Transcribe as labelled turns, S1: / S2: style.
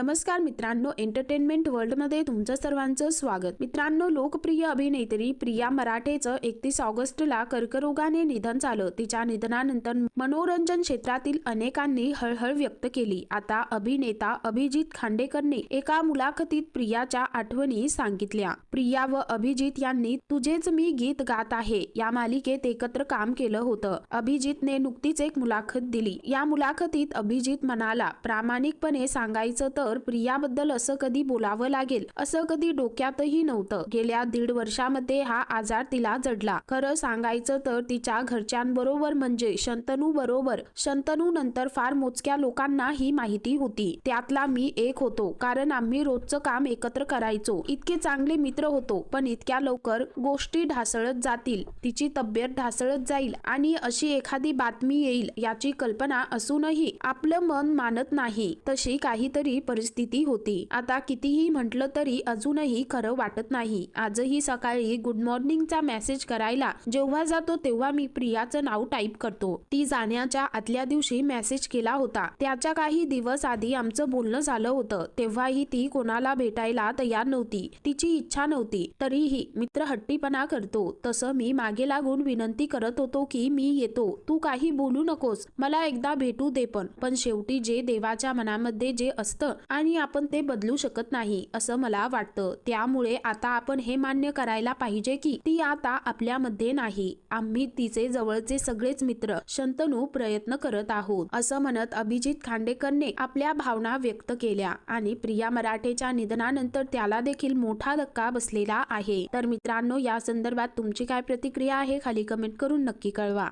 S1: नमस्कार मित्रांनो एंटरटेनमेंट वर्ल्डमध्ये तुमचं सर्वांचं स्वागत. मित्रांनो लोकप्रिय अभिनेत्री प्रिया मराठेचं एकतीस ऑगस्टला कर्करोगाने निधन झालं. तिच्या निधनानंतर मनोरंजन क्षेत्रातील अनेकांनी हळहळ व्यक्त केली. आता अभिनेता अभिजित खांडेकरने एका मुलाखतीत प्रियाच्या आठवणी सांगितल्या. प्रिया व अभिजित यांनी तुझेच मी गीत गात आहे या मालिकेत एकत्र काम केलं होतं. अभिजितने नुकतीच एक मुलाखत दिली. या मुलाखतीत अभिजित म्हणाला प्रामाणिकपणे सांगायचं तर तर प्रियाबद्दल असं कधी बोलावं लागेल असं कधी डोक्यातही नव्हतं. गेल्या दीड वर्षामध्ये हा आजार तिला जडला. खरं सांगायचं तर तिच्या घरच्यांबरोबर म्हणजे शंतनू बरोबर शंतनू नंतर फार मोजक्या लोकांना ही माहिती होती. त्यातला मी एक होतो कारण आम्ही रोजचं काम एकत्र करायचो. इतके चांगले मित्र होतो पण इतक्या लवकर गोष्टी ढासळत जातील तिची तब्येत ढासळत जाईल आणि अशी एखादी बातमी येईल याची कल्पना असूनही आपलं मन मानत नाही. तशी काहीतरी परिस्थिती होती. आता कितीही म्हटलं तरी अजूनही खरं वाटत नाही. आजही सकाळी गुड मॉर्निंगचा मेसेज करायला जेव्हा जातो तेव्हा मी प्रियाचं नाव टाईप करतो. ती जाण्याच्या आदल्या दिवशी मेसेज केला होता. त्याच्या काही दिवस आधी आमचं बोलणं झालं होतं. तेव्हाही ती कोणाला भेटायला तयार नव्हती. तिची इच्छा नव्हती. तरीही मित्र हट्टीपणा करतो. तसं मी मागे लागून विनंती करत होतो की मी येतो. तू काही बोलू नकोस. मला एकदा भेटू दे पण. पण शेवटी जे देवाच्या मनामध्ये जे असतं आणि आपण ते बदलू शकत नाही असं मला वाटतं. त्यामुळे आता आपण हे मान्य करायला पाहिजे की ती आता आपल्यामध्ये नाही. आम्ही तिचे जवळचे सगळेच मित्र शंतनू प्रयत्न करत आहोत असं म्हणत अभिजित खांडेकरने आपल्या भावना व्यक्त केल्या आणि प्रिया मराठेच्या निधनानंतर त्याला देखील मोठा धक्का बसलेला आहे. तर मित्रांनो या संदर्भात तुमची काय प्रतिक्रिया आहे खाली कमेंट करून नक्की कळवा.